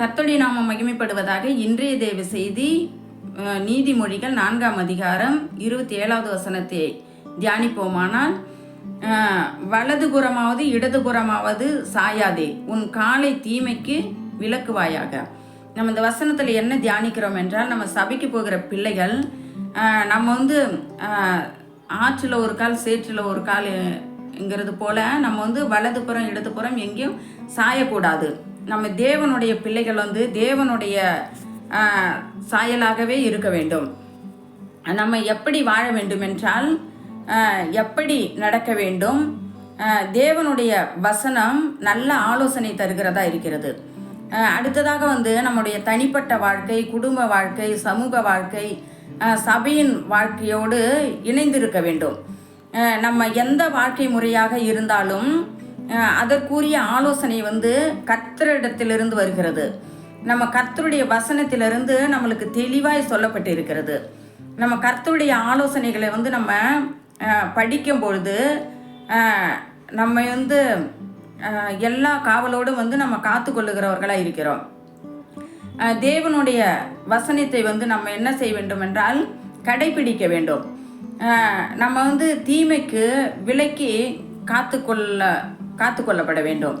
கத்தொழி நாமம் மகிமைப்படுவதாக இன்றைய தேவ செய்தி நீதிமொழிகள் நான்காம் அதிகாரம் இருபத்தி ஏழாவது வசனத்தை தியானிப்போமானால் வலதுபுறமாவது இடதுபுறமாவது சாயாதே உன் காலை தீமைக்கு விளக்குவாயாக. நம்ம இந்த வசனத்தில் என்ன தியானிக்கிறோம் என்றால் நம்ம சபைக்கு போகிற பிள்ளைகள் நம்ம வந்து ஆற்றில் ஒரு கால் சேற்றில் ஒரு கால்ங்கிறது போல் போல நம்ம வந்து வலதுபுறம் இடதுபுறம் எங்கேயும் சாயக்கூடாது. நம்ம தேவனுடைய பிள்ளைகள் வந்து தேவனுடைய சாயலாகவே இருக்க வேண்டும். நம்ம எப்படி வாழ வேண்டும் என்றால் எப்படி நடக்க வேண்டும்? தேவனுடைய வசனம் நல்ல ஆலோசனை தருகிறதா இருக்கிறது. அடுத்ததாக வந்து நம்முடைய தனிப்பட்ட வாழ்க்கை குடும்ப வாழ்க்கை சமூக வாழ்க்கை சபையின் வாழ்க்கையோடு இணைந்திருக்க வேண்டும். நம்ம எந்த வாழ்க்கை முறையாக இருந்தாலும் அதற்குரிய ஆலோசனை வந்து கர்த்தரிடத்திலிருந்து வருகிறது. நம்ம கர்த்தருடைய வசனத்திலிருந்து நம்மளுக்கு தெளிவாய் சொல்லப்பட்டு இருக்கிறது நம்ம கர்த்தருடைய ஆலோசனைகளை வந்து நம்ம படிக்கும்பொழுது படிக்கும் பொழுது நம்ம வந்து எல்லா காவலோடும் வந்து நம்ம காத்து கொள்ளுகிறவர்களாக இருக்கிறோம். தேவனுடைய வசனத்தை வந்து நம்ம என்ன செய்ய வேண்டும் என்றால் கடைபிடிக்க வேண்டும். நம்ம வந்து தீமைக்கு விலக்கி காத்து காத்துக்கொள்ளப்பட வேண்டும்.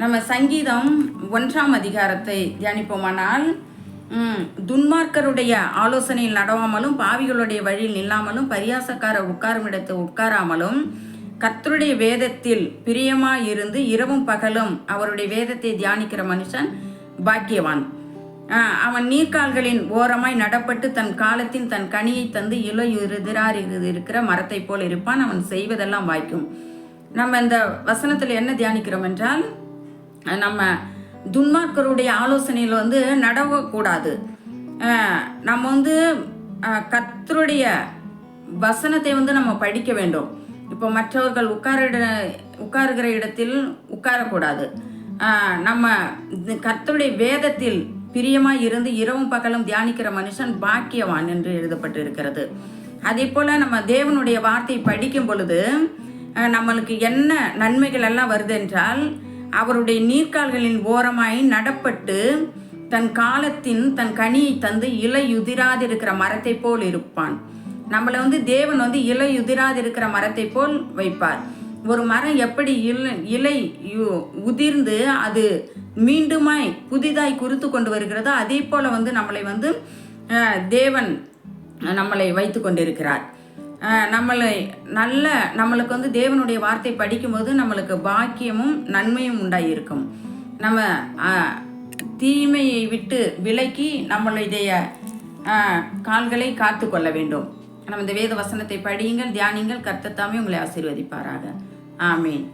நம்ம சங்கீதம் ஒன்றாம் அதிகாரத்தை தியானிப்போமானால் துன்மார்க்கருடைய ஆலோசனையில் நடவாமலும் பாவிகளுடைய வழியில் நில்லாமலும் பரியாசக்காரர் உட்காரும் இடத்து உட்காராமலும் கர்த்தருடைய வேதத்தில் பிரியமாயிருந்து இரவும் பகலும் அவருடைய வேதத்தை தியானிக்கிற மனுஷன் பாக்கியவான். அவன் நீர்க்கால்களின் ஓரமாய் நடப்பட்டு தன் காலத்தின் தன் கனியை தந்து இலையுதிரார் இருக்கிற மரத்தை போல் இருப்பான். அவன் செய்வதெல்லாம் வாய்க்கும். நம்ம இந்த வசனத்தில் என்ன தியானிக்கிறோம் என்றால் நம்ம துன்மார்க்கருடைய ஆலோசனையில் வந்து நடவக்கூடாது. நம்ம வந்து கத்தருடைய கர்த்தருடைய வசனத்தை வந்து நம்ம படிக்க வேண்டும். இப்போ மற்றவர்கள் உட்கார உட்காருகிற இடத்தில் உட்காரக்கூடாது. நம்ம கர்த்தருடைய வேதத்தில் பிரியமாக இருந்து இரவும் பகலும் தியானிக்கிற மனுஷன் பாக்கியவான் என்று எழுதப்பட்டு இருக்கிறது அதே போல் நம்ம தேவனுடைய வார்த்தை படிக்கும் பொழுது நம்மளுக்கு என்ன நன்மைகள் எல்லாம் வருதென்றால் அவருடைய நீர்க்கால்களின் ஓரமாய் நடப்பட்டு தன் காலத்தின் தன் கனியை தந்து இலையுதிராது இருக்கிற மரத்தை போல் இருப்பான். நம்மளை வந்து தேவன் வந்து இலையுதிராது இருக்கிற மரத்தை போல் வைப்பார். ஒரு மரம் எப்படி இலை இலை யு- உதிர்ந்து அது மீண்டுமாய் புதிதாய் குறித்து கொண்டு வருகிறதோ அதே போல வந்து நம்மளை வந்து தேவன் நம்மளை வைத்து கொண்டிருக்கிறார். நம்மளை நல்ல நம்மளுக்கு வந்து தேவனுடைய வார்த்தை படிக்கும்போது நம்மளுக்கு பாக்கியமும் நன்மையும் உண்டாயிருக்கும். நம்ம தீமையை விட்டு விலக்கி நம்மளுடைய கால்களை காத்து கொள்ள வேண்டும். நம்ம இந்த வேத வசனத்தை படியுங்கள் தியானிங்கள் கர்த்தத்தாமே உங்களை ஆசீர்வதிப்பாராக. ஆமீன்.